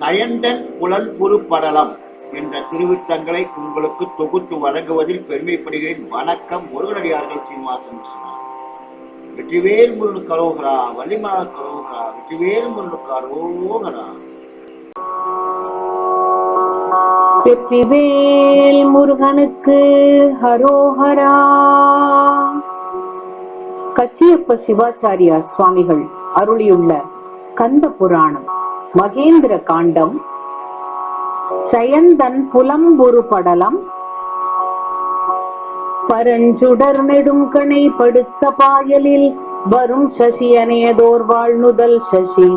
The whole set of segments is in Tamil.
சயந்தன் புலன்புறு படலம் என்ற திருவித்தங்களை உங்களுக்கு தொகுத்து வழங்குவதில் பெருமைப்படுகிறேன். வணக்கம் முருகனடியார்கள் சீனிவாசன் சொன்னார். வெற்றிவேல் முருகனுக்கு கரோகரா வள்ளிமலர் கரோகரா வெற்றிவேல் முருகனுக்கு கரோகரா. வெற்றிவேல் முருகனுக்கு ஹரோஹரா. கச்சியப்ப சிவாச்சாரியார் சுவாமிகள் அருளியுள்ள கந்த புராணம். மகேந்திர காண்டம் சயந்தன் புலம்புரு படலம் பரஞ்சுடர் நெடுங்கணை படுத்த பாயலில் வரும் சசி அணையதோர் வாழ்நுதல் சசி.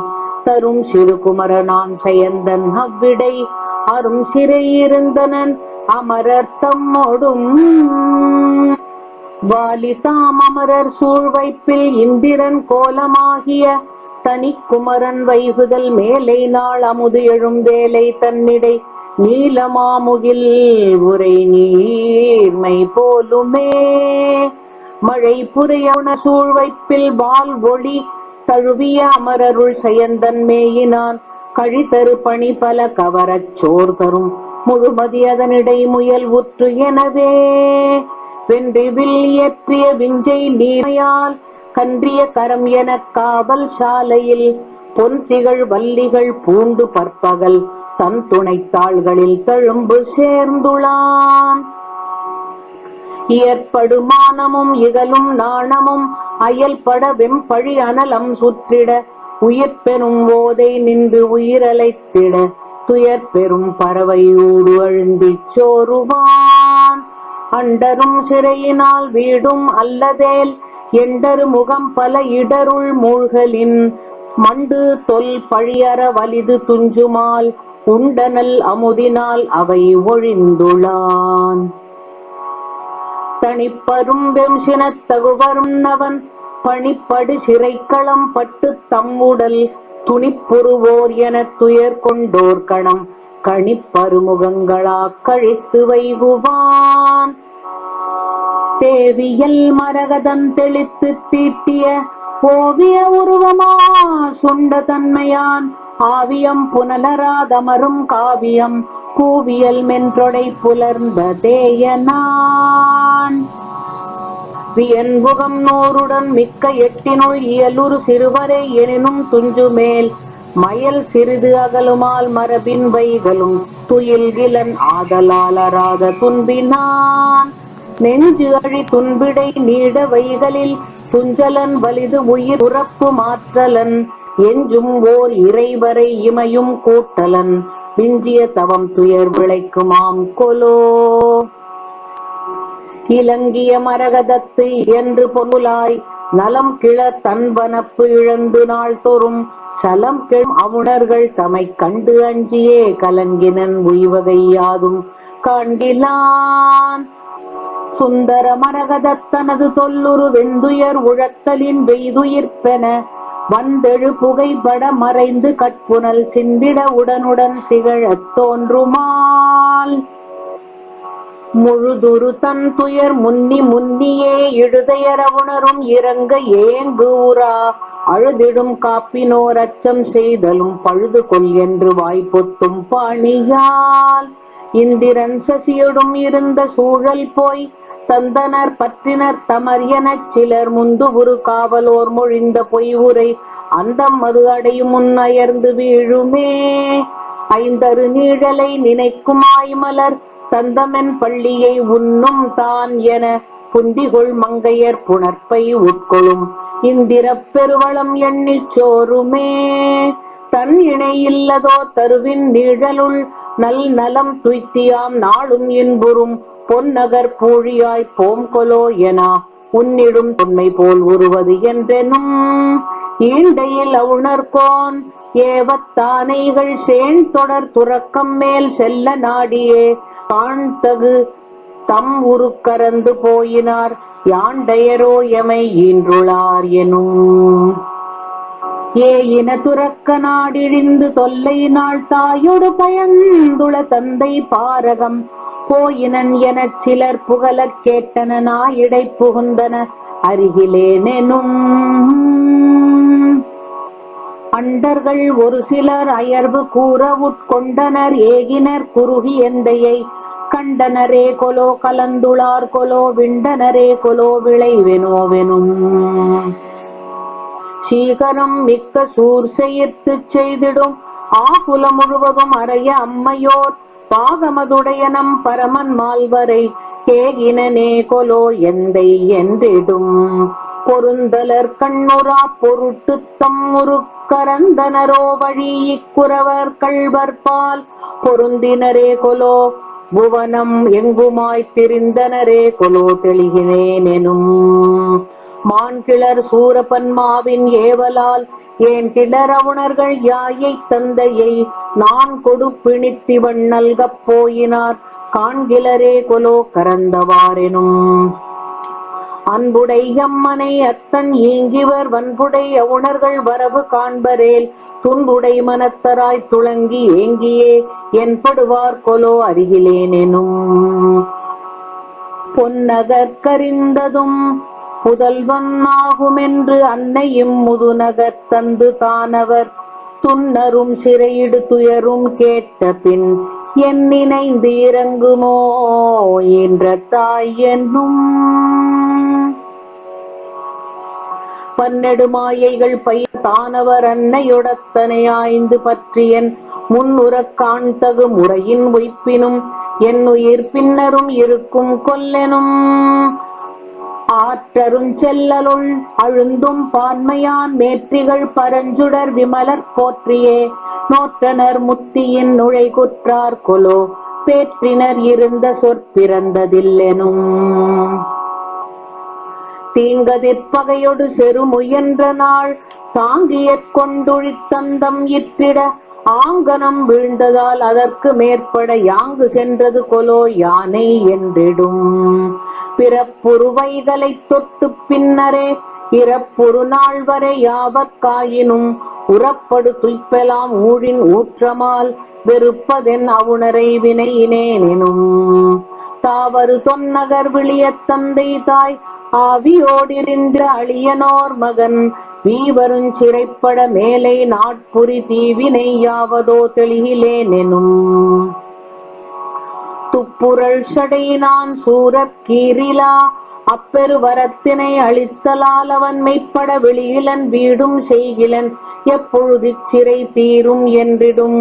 தரும் சிறுகுமரனான் சயந்தன் அவ்விடை அரும் சிறை இருந்தனன் அமரர் வாலிதாம் அமரர் சூழ்வைப்பில் இந்திரன் கோலமாகிய தனிக்குமரன் வைகுதல் மேலை நாள் அமுது எழும் வேலை தன்னிடை நீலமாமுகில் உரை நீர்மை போலுமே. மழை புரையவன சூழ்வைப்பில் வால் ஒளி தழுவிய அமரருள் செயந்தன் மேயினான். கழித்தரு பணி பல கவரச் சோர் தரும் முழுமதி அதனிடை முயல் உற்று எனவே. வென்றி வில் இயற்றிய விஞ்சை நீரையால் கன்றிய கரம் என காவல் சாலையில் பொன் திகழ் வல்லிகள் பூண்டு பற்பகல் தன் துணைத்தாள்களில் தழும்பு சேர்ந்துளான். ஏற்படுமானமும் இகலும் நாணமும் அயல்பட வெம்பழி அனலம் சுற்றிட உயிர் பெறும் ஓதை நின்று உயிரலைத்திட துயர் பெறும் பறவையூடு அழுந்தி சோறுவான். அண்டரும் சிறையினால் வீடும் அல்லதேல் எண்டரு முகம் பல இடருள் மூழ்கலின் மண்டு தொல் பழியற வலிது துஞ்சுமால் உண்டனல் அமுதினால் அவை ஒழிந்துளான். தனிப்பரும் வெம்சினத் தகுவரும் நவன் பணிப்படு சிறைக்களம் பட்டு தம்முடல் துணிப்புறுவோர் என துயர் கொண்டோர் கணம் கணிப்பருமுகங்களா கழித்து வைகுவான். தேவியல் மரகதம் தெளித்து தீட்டிய ஓவிய உருவமா சுண்ட தன்மையான். ஆவியம் புனலராதமரும் காவியம் கூவியல் மென்றொடை புலர்ந்த தேயனான். வியன்புகம் நூறுடன் மிக்க எட்டினுள் இயலுறு சிறுவரை எனினும் துஞ்சு மேல் மயல் சிறிது அகலுமால் மரபின் வைகளும் துயில்கிலன் ஆதலாலராத துன்பினான். நெஞ்சு அழி துன்பிடை நீட வைகளில் துஞ்சலன் வலிது உயிர் உறப்பு மாற்றலன். எஞ்சும் ஓர் இறைவரை இமையும் கூட்டலன். விஞ்சிய தவம் துயர் விளைக்குமாம் கொலோ. இலங்கிய மரகதத்து என்று பொருளாய். நலம் கிள தன்வனப்பு இழந்து நாள் தோறும். சலம் கிழம் அவுணர்கள் தமை கண்டு அஞ்சியே. கலங்கினன் உய்வகை யாதும் காண்கிலான். சுந்தர மரகதத்தனது தொல்லுரு வெந்துயர் உழத்தலின் வெய்துயிர்ப்பென வந்தெழு புகைப்பட மறைந்து கட்புனல் சிந்திட உடனுடன் திகழத் தோன்றுமால். முழுதுரு தன் துயர் முன்னி முன்னியே இழுதையர உணரும் இறங்க ஏங்கு உரா அழுதிடும் காப்பினோர் அச்சம் செய்தலும் பழுது கொள் என்று வாய்ப்பொத்தும் பாணியால். இந்திரன் சசியொடும் இருந்த சூழல் போய் தந்தனர் பற்றினர் தமர் எனச் சிலர் முந்து உரு காவலோர் மொழிந்த பொய் உரை அந்தம் மது அடையும் முன்னயர்ந்து வீழுமே. ஐந்தரு நீழலை நினைக்குமாய் மலர் தந்தமென் பள்ளியை உண்ணும் தான் என புந்திகொள் மங்கையர் புணர்ப்பை உட்கொள்ளும். இந்திரப் பெருவளம் எண்ணிச் சோறுமே. தன் இணை இல்லதோ தருவின் நிழலுள் நல் நலம் துய்த்தியாம் நாளும் இன்புறும் பொன்னகர் பூழியாய் போம்கொலோ எனா என உன்னிடும் தொன்மை போல் உருவது என்றெனும் ஈண்டையில் அவுணர்கோன் ஏவத்தானைகள் சேன் தொடர் துறக்கம் மேல் செல்ல நாடியே காண்தகு தம் உருக்கரந்து போயினார் யாண்டையரோ எமை ஈன்றுளார் எனும். ஏ இன துறக்க நாடிழிந்து தொல்லை நாள் தாயொடு பயந்துள தந்தை பாரகம். போயினன் எனச் சிலர் புகழக் கேட்டன நாயிடை புகுந்தன. அருகிலேனெனும் அண்டர்கள் ஒரு சிலர் அயர்வு கூற உட்கொண்டனர். ஏகினர் குறுகி எந்தையை கண்டனரே கொலோ கலந்துளார் கொலோ விண்டனரே கொலோ விளைவெனோவெனும். சீகரம் மிக்க சூர் செயத்துச் செய்திடும். ஆகுல முழுவதும் அறைய அம்மையோர் பாகமதுடையனம் பரமன் மால்வரை கேகினே கொலோ எந்தை என்றிடும். பொருந்தலர் கண்ணுரா பொருட்டு தம் ஒரு கரந்தனரோ வழி இக்குறவர் கள்வர்பால் பொருந்தினரே கொலோ புவனம் எங்குமாய் திரிந்தனரே கொலோ தெளிகினேன் மான் மான்கிளர் சூரபன்மாவின் ஏவலால் ஏன் கிளரவுணர்கள் யாயை தந்தையை நான் கொடுப்பிணித்திவன் நல்கப் போயினார். காண்கிலரே கொலோ கரந்தவாரெனும். அன்புடையம்மனை அத்தன் ஈங்கிவர் வன்புடை உணர்கள் வரவு காண்பரேல் துன்புடை மனத்தராய் துளங்கி ஏங்கியே என்படுவார் கொலோ அருகிலேனெனும். பொன்னகற்கரிந்ததும் புதல்வன் ஆகுமென்று அன்னையும் முதுநகர் தந்து தானவர். துன்னரும் சிறையிடு துயரும் கேட்ட பின் என் நினைந்து இறங்குமோ என்ற தாய் என்னும். பன்னெடு மாயைகள் பயிர் தானவர் அன்னையொடத்தனை ஆய்ந்து பற்றியன். முன்னுறக் காண்தகு முறையின் உய்ப்பினும் என் உயிர் பின்னரும் இருக்கும் கொல்லெனும். ஆற்றரும் செல்லலுள் அழுந்தும் பான்மையான் மேற்றிகள் பரஞ்சுடர் விமலர் போற்றியே. நோற்றனர் முத்தியின் நுழை குற்றார் கொலோ. பேற்றினர் இருந்த சொற்பிறந்ததில்லெனும் தீங்கதிற்பகையொடு செருமுயன்ற நாள் தாங்கியற் கொண்டுழித்தந்தம் இற்றிட ஆங்கனம் வீழ்ந்ததால் அதற்கு மேற்பட யாங்கு சென்றது கொலோ யானை என்றிடும். பிறப்புருவைதலை தொட்டு பின்னரே இறப்புறு நாள் வரை யாவற்காயினும் உறப்படு துய்ப்பெலாம் ஊழின் ஊற்றமால் வெறுப்பதென் அவுணரை வினையினேனும் தாவரு தொன்னகர் விளியத் தந்தை தாய் ஆவியோடிருந்த அழியனோர் மகன் வீவருஞ் சிறைப்பட மேலை நாட்புரி தீவினை யாவதோ தெளிகிலேனெனும். துப்புரள் சடையினான் சூரக் கீரிலா. அப்பெருவரத்தினை அளித்தலால் அவன் மெய்ப்பட வெளியிலன் வீடும் செய்கிலன். எப்பொழுதிச் சிறை தீரும் என்றிடும்.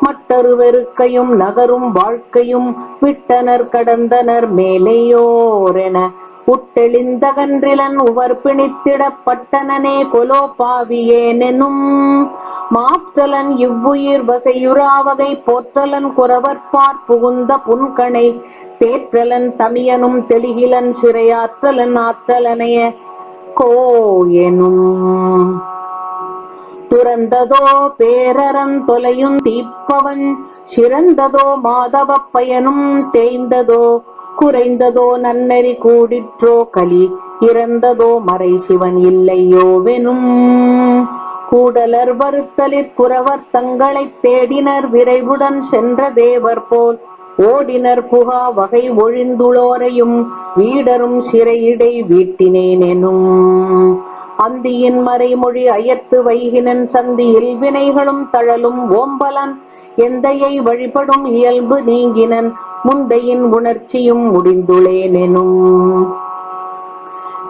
மற்றொரு வெறுக்கையும் நகரும் வாழ்க்கையும் விட்டனர் கடந்தனர் மேலேயோரென. உட்டெளிந்தகன்றிலன் உவர் பிணித்திடப்பட்டனனே கொலோ பாவியேனெனும் மாற்றலன் இவ்வுயிர் வசையுறாவகை போற்றலன் குறவற்பார் புகுந்த புன்கணை தேற்றலன் தமியனும் தெளிகிலன் சிறையாற்றலன் ஆற்றலனைய கோயெனும். துறந்ததோ பேரறன் தொலையும் தீப்பவன் சிறந்ததோ மாதவப் பயனும் தேய்ந்ததோ குறைந்ததோ நன்னறி கூடிற்றோ கலி இறந்ததோ மறை சிவன் இல்லையோவெனும் கூடலர் வருத்தலிற் குறவர் தங்களைத் தேடினர் விரைவுடன் சென்ற தேவர் போல். ஓடினர் புகா வகை ஒழிந்துளோரையும் வீடரும் சிறையிடை வீட்டினேனெனும் அந்தியின் மறைமொழி அயர்த்து வைகினன் சந்தியில் வினைகளும் தழலும் ஓம்பலன் எந்தையை வழிபடும் இயல்பு நீங்கினன் முந்தையின் உணர்ச்சியும் முடிந்துளேனெனும்.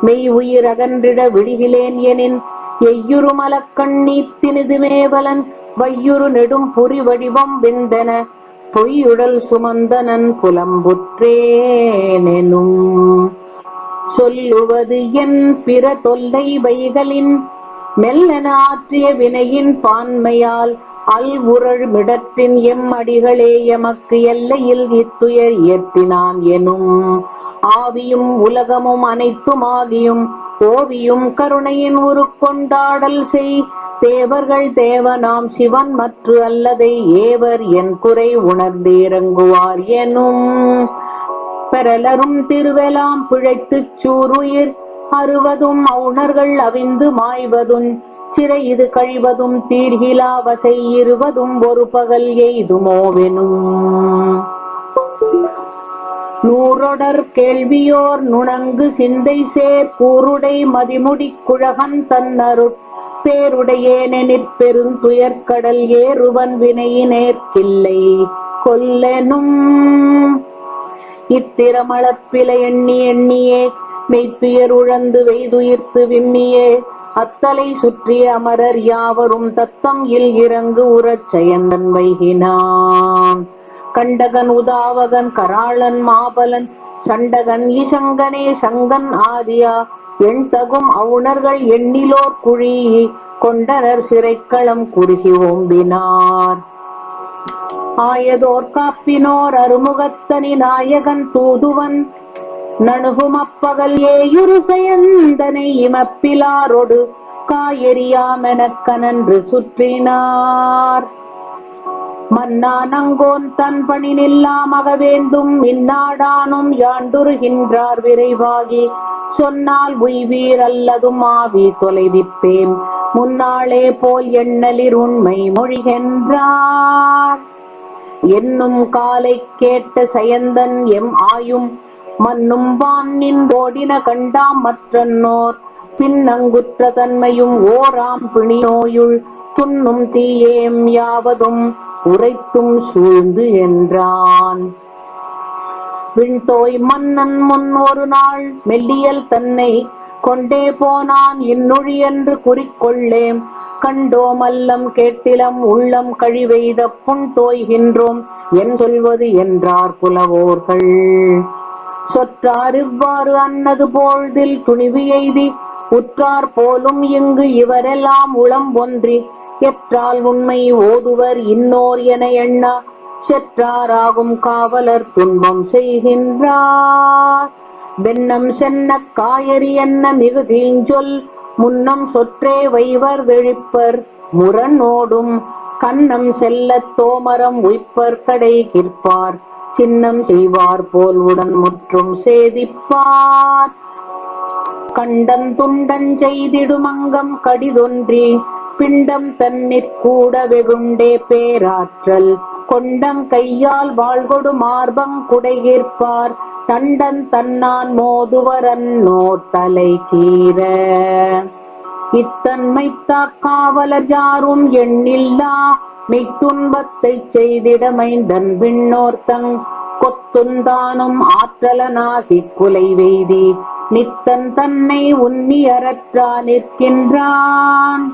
மெய் உயிர் அகன்றிட விழிகிலேன் எனின் எய்யுறு மலக்கண்ணீத்தினிது மேவலன் வையுறு நெடும் புரி வடிவம் வெந்தன பொய்யுடல் சுமந்தனன் புலம்புற்றேனெனும். சொல்லுவது என் பிற தொல்லை வைகளின் மெல்லன ஆற்றிய வினையின் பான்மையால் அல் உரள் எம் அடிகளே எமக்கு எல்லையில் இத்துயர் இயற்றினான் எனும். ஆவியும் உலகமும் அனைத்துமாகியும் ஓவியும் கருணையின் உருக்கொண்டாடல் செய். தேவர்கள் தேவனாம் சிவன் மற்று அல்லதை ஏவர் என் குறை உணர்ந்து இறங்குவார் எனும். பெறலரும் திருவெலாம் பிழைத்துச் சூருயிர் அறுவதும் அவுணர்கள் அவிந்து மாய்வதும் சிறை இது கழிவதும் தீர்கிலா வசை இருவதும் ஒரு பகல் எய்துமோவெனும் நூறொடர் கேள்வியோர் நுணங்கு சிந்தை சேர் கூருடை மதிமுடி குழகன் தன்னருட் பேருடையேனெனிற் பெருந்துயர்கடல் ஏறுவன் வினையினேற்கில்லை கொல்லெனும். இத்திரமளப்பில எண்ணி எண்ணியே மெய்த்துயர் உழந்து வெய்துயிர்த்து விம்மியே அத்தலை சுற்றிய அமரர் யாவரும் தத்தம் இல் இறங்கு உறச் செயந்தன் வைகினான். கண்டகன் உதாவகன் கராளன் மாபலன் சண்டகன் இசங்கனே சங்கன் ஆதியா எண் தகும் அவுணர்கள் எண்ணிலோர் குழி கொண்டனர் சிறைக்களம் குறுகி ஓம்பினார். ஆயதோர் காப்பினோர் அருமுகத்தனி நாயகன் தூதுவன் நணுகும் அப்பகல் ஏயுரு செயந்தனை இமப்பிலாரொடு காயெறியாமெனக் கனன்று சுற்றினார். மன்னானங்கோன் தன் பணி நில்லாமக வேந்தும் இந்நாடானும் யாண்டுருகின்றார் விரைவாகி சொன்னால் உய்வீர் அல்லதும் ஆவி தொலைவிப்பேம் முன்னாளே போல் எண்ணலிர் உண்மை மொழிகின்றார். என்னும் காலை கேட்ட சயந்தன் எம் ஆயும் மன்னும் வான் நின்றோடின கண்டாம் மற்றன்னோர். பின்னங்குற்ற தன்மையும் ஓராம் பிணியோயுள். துண்ணும் தீயேம் யாவதும் உரைத்தும் சூழ்ந்து என்றான். விண்தோய் மன்னன் முன் ஒரு நாள் மெல்லியல் தன்னை கொண்டே போனான். இன்னொழி என்று குறிக்கொள்ளேம். கண்டோம் அல்லம் கேட்டிலம் உள்ளம் கழிவெய்த புண் தோய்கின்றோம். என் சொல்வது என்றார் புலவோர்கள். சொற்றார் இவ்வாறு அன்னது போழ்தில் துணிவு எய்தி உற்றார் போலும் இங்கு இவரெல்லாம் உளம் ஒன்றி எற்றால் உண்மை ஓதுவர் இன்னோர் என எண்ணா செற்றாராகும் காவலர் துன்பம் செய்கின்றார். வெண்ணம் சென்ன காயறி என்ன மிகுதீஞ்சொல் முன்னம் சொற்றே வைவர் வெழிப்பர் முரணோடும் கன்னம் செல்லத் தோமரம் உய்ப்பர் கடை கிற்பார். சின்னம் செய்வார் போல் உடன் முற்றும் சேதிப்பார். கண்டன் துண்டன் செய்திடுமங்கம் கடிதொன்றி பிண்டம் தன்னிற்கூட வெகுண்டே பேராற்றல். கொண்டம் கையால் வாழ்கொடு மார்பங் குடைகிற்பார் தண்டன் தன்னான் மோதுவரன் மோதுவரன்னோர் தலை கீர இத்தன்மை காவலர் யாரும் எண்ணில்லா. மெய்த்துன்பத்தைச் செய்திடமைந்தன் விண்ணோர்த்தங் கொத்துந்தானும் ஆற்றலனாகிக் குலை வெய்தி நித்தன் தன்னை உன்னியரற்றா நிற்கின்றான்.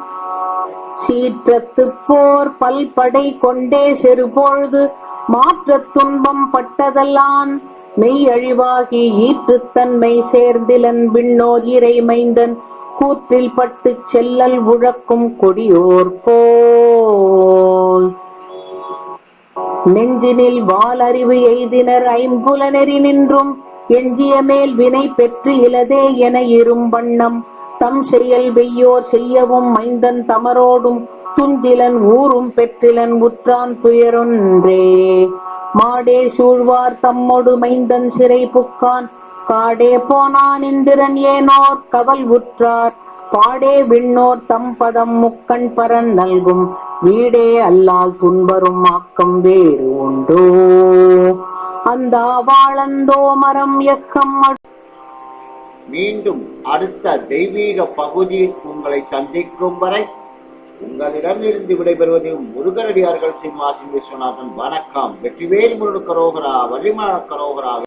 சீற்றத்து போர் பல்படை கொண்டே செருபொழுது மாற்றத் துன்பம் பட்டதல்லான் மெய் அழிவாகி ஈற்றுத்தன்மை சேர்ந்திலன் விண்ணோர் இறை மைந்தன் கூற்றில் பட்டுச் செல்லல் உழக்கும் கொடியோர் போ நெஞ்சினில் வாலறிவு எய்தினர் ஐம்புலனெறி நின்றும் எஞ்சிய மேல் வினை பெற்று இலதே என இரும் வண்ணம். தம் செயல் வெய்யோர் செய்யவும் மைந்தன் தமரோடும் துஞ்சிலன் ஊரும் பெற்றிலன் உற்றான் துயரொன்றே. மாடே சூழ்வார் தம்மொடு மைந்தன் சிறை புக்கான் காடே போனான் இந்திரன் ஏனோர் கவல் உற்றார். பாடே விண்ணோர் தம்பதம் முக்கண் பரன் நல்கும். வீடே அல்லால் துன்பரும் ஆக்கம் வேறு உண்டோ. அந்த வாழந்தோ மரம் எக்கம் மீண்டும் அடுத்த தெய்வீக பகுதியில் உங்களை சந்திக்கும் வரை உங்களிடமிருந்து விடைபெறுவது முருகனடியார்கள் சிம்மாசி விஸ்வநாதன். வணக்கம். வெற்றிவேல் முருகரோகரா வள்ளிமலர் கரோகரா.